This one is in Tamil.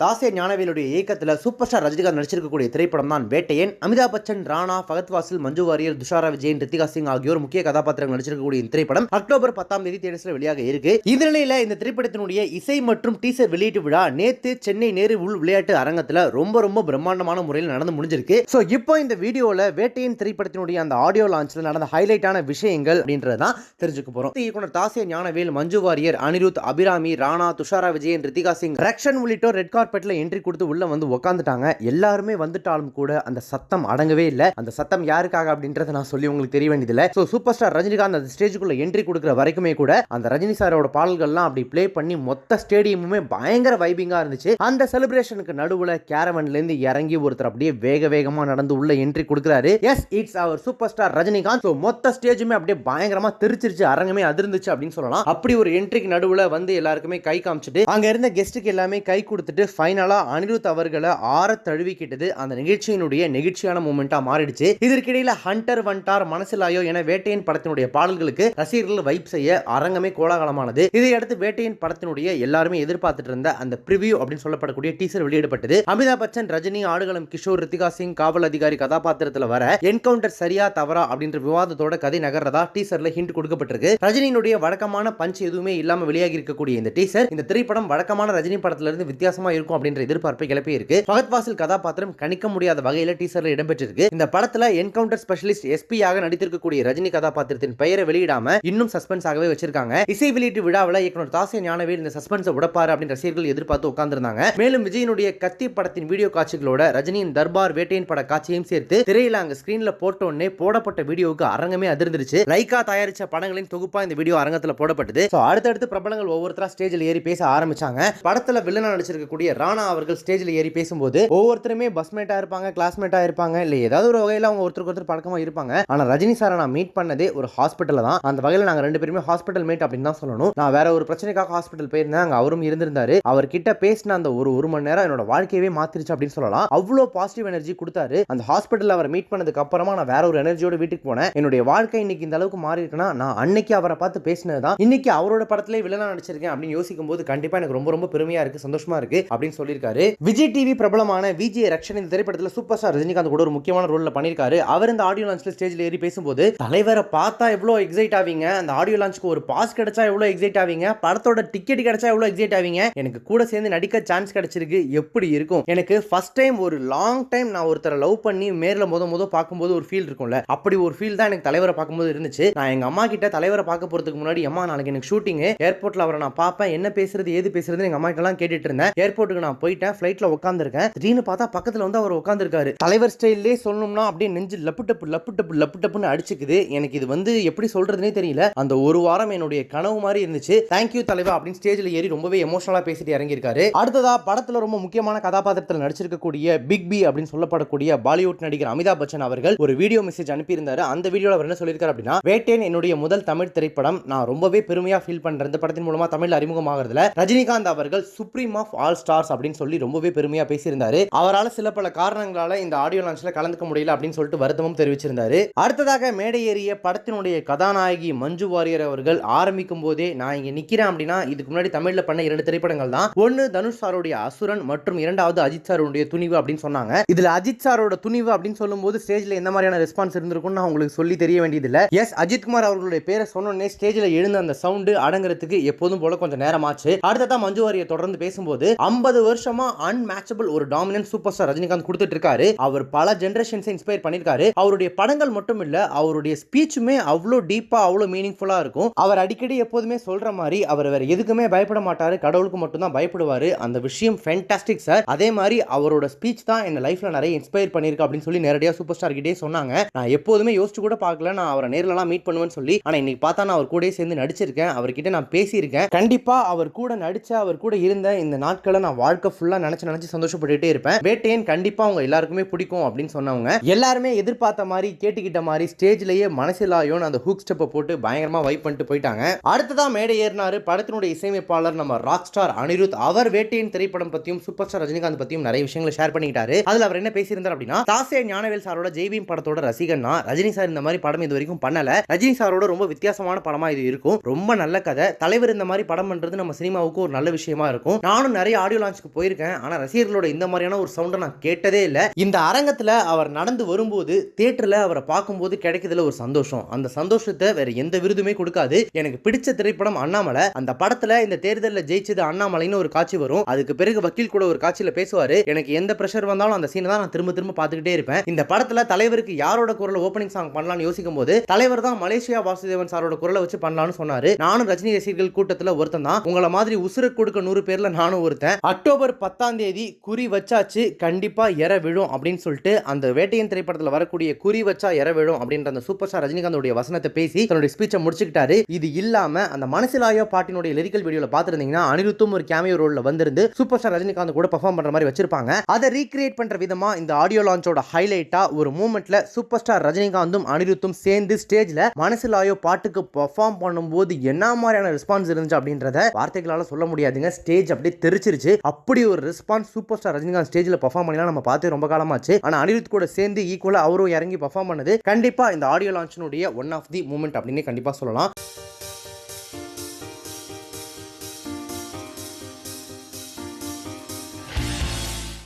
தாசிய ஞானவேலுடைய இயக்கத்தில் சூப்பர் ஸ்டார் ரஜினிகாந்த் நடிச்சிருக்கக்கூடிய திரைப்படம் தான் வேட்டையன். அமிதாப் பச்சன் ராணா ஃபகத் வாசில் மஞ்சு வாரியர் துஷாரா விஜயன் ரித்திகா சிங் ஆகியோர் முக்கிய கதாபாத்திரங்கள் நடிச்சிருக்கக்கூடிய இந்த திரைப்படம் அக்டோபர் பத்தாம் தேதி தேட்டர்ஸ்ல வெளியாக இருக்கு. இந்த நிலையில இந்த திரைப்படத்தினுடைய இசை மற்றும் டீசர் வெளியீட்டு விழா நேத்து சென்னை நேரு உள் விளையாட்டு அரங்கத்துல ரொம்ப ரொம்ப பிரம்மாண்டமான முறையில் நடந்து முடிஞ்சிருக்கு. ஸோ இப்போ இந்த வீடியோல வேட்டையன் திரைப்படத்தினுடைய அந்த ஆடியோ லான்ச்ல நடந்த ஹைலைட்டான விஷயங்கள் அப்படின்றதான் தெரிஞ்சுக்க போறோம். இயக்குனர் தாசிய ஞானவேல் மஞ்சு வாரியர் அனிருத் அபிராமி ராணா துஷாரா விஜயன் ரித்திகா சிங் ரக்ஷன் உள்ளிட்டோர் ரெட் கார்பெட்டில் என்ட்ரி கொடுத்து உள்ள வந்து உட்காந்துட்டாங்க எல்லாருமே வந்துட்டாலும் கூட அந்த சத்தம் அடங்கவே இல்லை. அந்த சத்தம் யாருக்காக அப்படின்றத நான் சொல்லி உங்களுக்கு தெரிய வேண்டியதில்லை. ஸோ சூப்பர் ஸ்டார் ரஜினிகாந்த் அந்த ஸ்டேஜுக்குள்ளே என்ட்ரி கொடுக்குற வரைக்குமே கூட அந்த ரஜினி சாரோட பாடல்கள்லாம் அப்படி ப்ளே பண்ணி மொத்த ஸ்டேடியமுமே பயங்கர வைபிங்கா இருந்துச்சு. அந்த செலிப்ரேஷனுக்கு நடுவுல கேரவன்ல இருந்து இறங்கி ஒருத்தர் அப்படியே வேக வேகமா நடந்து உள்ள என்ட்ரி கொடுக்குறாரு. எஸ் இட்ஸ் அவர் சூப்பர் ஸ்டார் ரஜினிகாந்த். ஸோ மொத்த ஸ்டேஜுமே அப்படியே பயங்கரமா திருச்சிருச்சு. அரங்கமே அதிர்ந்துச்சு அப்படின்னு சொல்லலாம். அப்படி ஒரு என்ட்ரிக்கு நடுவுல வந்து எல்லாருக்குமே கை காமிச்சிட்டு அங்க இருந்த கெஸ்ட்டுக்கு எல்லாமே கை கொடுத்துட்டு ஃபைனலா அனிருத் அவர்களை ஆற தழுவிக்கிட்டது அந்த நிகழ்ச்சியினுடைய நெகிழ்ச்சியான மூமெண்ட்டாக மாறிடுச்சு. இதற்கிடையில ஹண்டர் வண்டார் மனசிலாயோ என வேட்டையின் படத்தினுடைய பாடல்களுக்கு ரசிகர்கள் வைப் செய்ய அரங்கமே கோலாகலமானது. இதையடுத்து வேட்டையின் படத்தினுடைய எல்லாருமே எதிர்பார்த்துட்டு இருந்த அந்த பிரிவியூ அப்படின்னு சொல்லப்படக்கூடிய டீசர் வெளியிடப்பட்டது. அமிதாப் பச்சன் ரஜினி ஆடுகளம் கிஷோர் ரித்திகா சிங் காவல் அதிகாரி கதாபாத்திரத்துல வர என்கவுண்டர் சரியா தவறா அப்படின்ற விவாதத்தோட கதை நகர்றதா டீசர்ல ஹிண்ட் கொடுக்கப்பட்டிருக்கு. ரஜினியினுடைய வழக்கமான பஞ்ச் எதுவுமே இல்லாம வெளியாகி இருக்கக்கூடிய இந்த டீசர் இந்த திரைப்படம் வழக்கமான ரஜினி படத்துல இருந்து வித்தியாசமா இருக்கும் அப்படின்ற எதிர்பார்ப்பை கிளப்பியிருக்கு பகத் வாசில் கதாபாத்திரம் கணிக்க முடியாத வகையில் டீசர்ல இடம்பெற்றிருக்கு. இந்த படத்துல என்கவுண்டர் ஸ்பெஷலிஸ்ட் எஸ்பி ஆக நடித்திருக்கக்கூடிய ரஜினி கதாபாத்திரத்தின் பெயரை வெளியிடாம இன்னும் சஸ்பென்ஸ் ஆகவே வச்சிருக்காங்க. இசை வெளியீட்டு விழாவில் இயக்குனர் தாசிய ஞானவேல் இந்த சஸ்பென்ஸை உடப்பாரு அப்படின்னு ரசிகர்கள் எதிர்பார்த்து உட்கார்ந்திருந்தாங்க. மேலும் விஜயனுடைய கத்தி படத்தின் வீடியோ காட்சிகளோட ரஜினியின் தர்பார் வேட்டையின் பட காட்சியையும் சேர்த்து திரையில அங்க ஸ்கிரீன்ல போட்ட உடனே போடப்பட்ட வீடியோவுக்கு அரங்கமே அதிர்ந்துருச்சு. லைக்கா தயாரிச்ச படங்களின் தொகுப்பா இந்த வீடியோ அரங்கத்துல போடப்பட்டது. அடுத்தடுத்து பிரபலங்கள் ஒவ்வொருத்தரா ஸ்டேஜில் ஏறி பேச ஆரம்பிச்சாங்க. படத்துல வில்லனா நடிச்சிருக்கக்கூடிய ராணா அவர்கள் ஸ்டேஜில் ஏறி பேசும்போது ஒவ்வொருத்தருமே பஸ்மேட்டாக இருப்பாங்க கிளாஸ்மேட்டாக இருப்பாங்க இல்லை ஏதாவது ஒரு வகையில் அவங்க ஒருத்தருக்கு ஒருத்தர் பழக்கமாக இருப்பாங்க. ஆனால் ரஜினி சாரை நான் மீட் பண்ணதே ஒரு ஹாஸ்பிட்டலில் தான். அந்த வகையில் நாங்கள் ரெண்டு பேருமே ஹாஸ்பிட்டல் மீட் அப்படின்னு தான் சொல்லணும். நான் வேற ஒரு பிரச்சனைக்காக ஹாஸ்பிட்டல் போயிருந்தேன். அங்கே அவரும் இருந்திருந்தாரு. அவர்கிட்ட பேசின அந்த ஒரு ஒரு மணி நேரம் என்னோட வாழ்க்கையவே மாத்திருச்சு அப்படின்னு சொல்லலாம். அவ்வளோ பாசிட்டிவ் எனர்ஜி கொடுத்தாரு. அந்த ஹாஸ்பிட்டல் அவரை மீட் பண்ணதுக்கு அப்புறமா நான் வேற ஒரு எனர்ஜியோட வீட்டுக்கு போனேன். என்னுடைய வாழ்க்கை இன்னைக்கு இந்த அளவுக்கு மாறி இருக்குன்னா நான் அன்னைக்கு அவரை பார்த்து பேசினது தான் இன்னைக்கு அவரோட படத்திலே வில்லனா நடிச்சிருக்கேன் அப்படின்னு யோசிக்கும் போது கண்டிப்பா எனக்கு ரொம்ப ரொம்ப பெருமையா இருக்கு சந்தோஷமா இருக்கு. அப்படின்னு சொல்லியிருக்காரு. விஜய் டிவி பிரபலமான விஜய் ரக்ஷன் இந்த திரைப்படத்தில் சூப்பர் ஸ்டார் ரஜினிகாந்த் கூட ஒரு முக்கியமான ரோல்ல பண்ணியிருக்காரு. அவர் இந்த ஆடியோ லான்ச்ல ஸ்டேஜ்ல ஏறி பேசும்போது தலைவரை பார்த்தா எவ்வளோ எக்ஸைட் ஆவீங்க? அந்த ஆடியோ லான்ச்சுக்கு ஒரு பாஸ் கிடைச்சா எவ்வளோ எக்ஸைட் ஆவீங்க? படத்தோட டிக்கெட் கிடைச்சா எவ்வளோ எக்ஸைட் ஆவீங்க? எனக்கு கூட சேர்ந்து நடிக்க சான்ஸ் கிடைச்சிருக்கு. எப்படி இருக்கும்? எனக்கு ஃபர்ஸ்ட் டைம் ஒரு லாங் டைம் நான் ஒருத்தரை லவ் பண்ணி மேல முத முத பார்க்கும்போது ஒரு ஃபீல் இருக்கும்ல. அப்படி ஒரு ஃபீல் தான் எனக்கு தலைவரை பார்க்கும்போது இருந்துச்சு. நான் எங்க அம்மா கிட்ட தலைவரை பார்க்க போறதுக்கு முன்னாடி அம்மா நாளைக்கு எனக்கு ஷூட்டிங் ஏர்போர்ட்ல அவரை நான் பார்ப்பேன். என்ன பேசுறது ஏது பேசுறது எங்க அம்மா கிட்ட எல்லாம் கேட்டுட்டு இருந்தேன். ஏர்போர்ட்டுக்கு நான் போயிட்டேன். ஃப்ளைட்டில் உட்காந்துருக்கேன் திடீர்னு பார்த்தா பக்கத்துல வந்து அவர் உட்காந்துருக்காரு தலைவர் ஸ்டைல்லே சொல்லணும்னா அப்படியே நெஞ்சு லப்பு டப்பு லப்பு டப்பு லப்பு டப்புன்னு அடிச்சுக்குது. எனக்கு இது வந்து எப்படி சொல்றதுனே தெரியல. அந்த ஒரு வாரம் என்னுடைய கனவு மாதிரி இருந்துச்சு. தேங்க்யூ தலைவா அப்படின்னு ஸ்டேஜில் ஏறி ரொம்பவே எமோஷனலாக பேசிட்டு இறங்கியிருக்காரு. அடுத்ததா படத்துல ரொம்ப முக்கியமான கதாபாத்திரத்தில் நடிச்சிருக்கக்கூடிய பிக் பி அப்படின்னு சொல்லப்படக்கூடிய பாலிவுட் நடிகர் அமிதாப் பச்சன் அவர்கள் ஒரு வீடியோ மெசேஜ் அனுப்பியிருந்தாரு. அந்த வீடியோவில் அவர் என்ன சொல்லியிருக்காரு அப்படின்னா வேட்டேன் என்னுடைய முதல் தமிழ் திரைப்படம். நான் ரொம்பவே பெருமையாக ஃபீல் பண்றேன். இந்த படத்தின் மூலமாக தமிழ் அறிமுகமாகிறதுல ரஜினிகாந்த் அவர்கள் supreme of all star stars அப்படின்னு சொல்லி ரொம்பவே பெருமையா பேசியிருந்தாரு. அவரால் சில பல காரணங்களால இந்த ஆடியோ லான்ச்ல கலந்துக்க முடியல அப்படின்னு சொல்லிட்டு வருத்தமும் தெரிவிச்சிருந்தாரு. அடுத்ததாக மேடை ஏறிய படத்தினுடைய கதாநாயகி மஞ்சு வாரியர் அவர்கள் ஆரம்பிக்கும் போதே நான் இங்க நிக்கிறேன் அப்படின்னா இதுக்கு முன்னாடி தமிழ்ல பண்ண இரண்டு திரைப்படங்கள் தான். ஒன்னு தனுஷ் சாருடைய அசுரன் மற்றும் இரண்டாவது அஜித் சாருடைய துணிவு அப்படின்னு சொன்னாங்க. இதுல அஜித் சாரோட துணிவு அப்படின்னு சொல்லும்போது ஸ்டேஜ்ல எந்த மாதிரியான ரெஸ்பான்ஸ் இருந்திருக்கும்னு நான் உங்களுக்கு சொல்லி தெரிய வேண்டியதில்லை. எஸ் அஜித் குமார் அவர்களுடைய பேரை சொன்னோடனே ஸ்டேஜ்ல எழுந்த அந்த சவுண்டு அடங்குறதுக்கு எப்போதும் போல கொஞ்சம் நேரமாச்சு அடுத்ததான் மஞ்சு வாரியை தொடர்ந்து பேசும்போது ஐம்பது வருஷமா அன்மேட்சபிள் ஒரு டாமினன்ட் சூப்பர் ஸ்டார் ரஜினிகாந்த் கொடுத்துட்டு இருக்காரு அவர் பல ஜென்ரேஷன்ஸ் இன்ஸ்பயர் பண்ணிருக்காரு அவருடைய படங்கள் மட்டும் இல்ல அவருடைய ஸ்பீச்சுமே அவ்வளோ டீப்பா அவ்வளோ மீனிங்ஃபுல்லா இருக்கும். அவர் அடிக்கடி எப்போதுமே சொல்ற மாதிரி அவர் வேற எதுக்குமே பயப்பட மாட்டாரு. கடவுளுக்கு மட்டும் தான் பயப்படுவாரு. அந்த விஷயம் ஃபென்டாஸ்டிக் சார் அதே மாதிரி அவரோட ஸ்பீச் தான் என்ன லைஃப்ல நிறைய இன்ஸ்பயர் பண்ணிருக்கு அப்படின்னு சொல்லி நேரடியா சூப்பர் ஸ்டார் கிட்டே சொன்னாங்க. நான் எப்போதுமே யோசிச்சு கூட பார்க்கல. நான் அவரை நேர்லலாம் மீட் பண்ணுவேன்னு சொல்லி ஆனா இன்னைக்கு பார்த்தா நான் அவர் கூடயே சேர்ந்து நடிச்சிருக்கேன். அவர்கிட்ட நான் பேசியிருக்கேன். கண்டிப்பா அவர் கூட நடிச்ச அவர் கூட இருந்த இந்த நாட்களை நான் வாழ்க்கை ஃபுல்லாக நினச்சி நினச்சி சந்தோஷப்பட்டுட்டே இருப்பேன். வேட்டையன் கண்டிப்பாக அவங்க எல்லாருக்குமே பிடிக்கும் அப்படின்னு சொன்னவங்க எல்லாருமே எதிர்பார்த்த மாதிரி கேட்டுக்கிட்ட மாதிரி ஸ்டேஜ்லேயே மனசிலாயோன்னு அந்த ஹூக் ஸ்டெப்பை போட்டு பயங்கரமாக வைப் பண்ணிட்டு போயிட்டாங்க. அடுத்ததா மேடை ஏறினாரு படத்தினுடைய இசையமைப்பாளர் நம்ம ராக் ஸ்டார் அனிருத். அவர் வேட்டையின் திரைப்படம் பற்றியும் சூப்பர் ஸ்டார் ரஜினிகாந்த் பற்றியும் நிறைய விஷயங்களை ஷேர் பண்ணிக்கிட்டாரு. அதில் அவர் என்ன பேசியிருந்தார் அப்படின்னா தாசே ஞானவேல் சாரோட ஜெய்பீம் படத்தோட ரசிகன்னா ரஜினி சார் இந்த மாதிரி படம் இது வரைக்கும் பண்ணல. ரஜினி சாரோட ரொம்ப வித்தியாசமான படமாக இது இருக்கும். ரொம்ப நல்ல கதை. தலைவர் இந்த மாதிரி படம் பண்ணுறது நம்ம சினிமாவுக்கு ஒரு நல்ல விஷயமா இருக்கும். நானும் நிறைய ஆடியோ லான்ச்சுக்கு போயிருக்கேன். ஆனா ரசிகர்களோட இந்த மாதிரியான ஒரு சவுண்டை நான் கேட்டதே இல்லை. இந்த அரங்கத்துல அவர் நடந்து வரும்போது தியேட்டர்ல அவரை பார்க்கும்போது கிடைக்கிறதுல ஒரு சந்தோஷம். அந்த சந்தோஷத்தை வேற எந்த விருதுமே கொடுக்காது. எனக்கு பிடிச்ச திரைப்படம் அண்ணாமலை. அந்த படத்துல இந்த தேர்தலில் ஜெயிச்சது அண்ணாமலைன்னு ஒரு காட்சி வரும். அதுக்கு பிறகு வக்கீல் கூட ஒரு காட்சியில பேசுவாரு. எனக்கு எந்த ப்ரெஷர் வந்தாலும் அந்த சீனை தான் நான் திரும்ப திரும்ப பார்த்துக்கிட்டே இருப்பேன். இந்த படத்துல தலைவருக்கு யாரோட குரல் ஓப்பனிங் சாங் பண்ணலாம்னு யோசிக்கும் போது தலைவர் தான் மலேசியா வாசுதேவன் சாரோட குரலை வச்சு பண்ணலாம்னு சொன்னாரு. நானும் ரஜினி ரசிகர்கள் கூட்டத்தில் ஒருத்தன் தான். உங்களை மாதிரி உசுர கொடுக்க நூறு பேர்ல நானும் ஒருத்தன். அக்டோபர் பத்தாம் தேதி குறி வச்சாச்சு கண்டிப்பாக எற விழும் அப்படின்னு சொல்லிட்டு அந்த வேட்டையன் திரைப்படத்தில் வரக்கூடிய குறி வச்சா எற விழும் அப்படின்ற அந்த சூப்பர் ஸ்டார் ரஜினிகாந்தோடைய வசனத்தை பேசி தன்னுடைய ஸ்பீச்சை முடிச்சுக்கிட்டாரு. இது இல்லாம அந்த மனசிலாயோ பாட்டினுடைய லிரிக்கல் வீடியோவில் பார்த்துருந்தீங்கன்னா அனிருத்தும் ஒரு கேமியோ ரோலில் வந்திருந்து சூப்பர் ஸ்டார் ரஜினிகாந்த் கூட பர்ஃபார்ம் பண்ணுற மாதிரி வச்சிருப்பாங்க. அதை ரீக்ரியேட் பண்ணுற விதமாக இந்த ஆடியோ லான்ச்சோட ஹைலைட்டாக ஒரு மூமெண்ட்ல சூப்பர் ஸ்டார் ரஜினிகாந்தும் அனிருத்தும் சேர்ந்து ஸ்டேஜ்ல மனசிலாயோ பாட்டுக்கு பெர்ஃபார்ம் பண்ணும்போது என்ன மாதிரியான ரெஸ்பான்ஸ் இருந்துச்சு அப்படின்றத வார்த்தைகளால சொல்ல முடியாதுங்க. ஸ்டேஜ் அப்படியே தெரிச்சிருச்சு. அப்படி ஒரு ரெஸ்பான்ஸ் சூப்பர் ஸ்டார் ரஜினிகாந்த் ஸ்டேஜில் பர்ஃபார்ம் பண்ணலாம் நம்ம பார்த்து ரொம்ப காலமாச்சு. ஆனா அனிருத் கூட சேர்ந்து ஈக்குவலா அவரும் இறங்கி பர்ஃபார்ம் பண்ணது. கண்டிப்பா இந்த ஆடியோ லான்ச்சினுடைய ஒன் ஆஃப் தி மூமெண்ட் அப்படின்னு கண்டிப்பா சொல்லலாம்.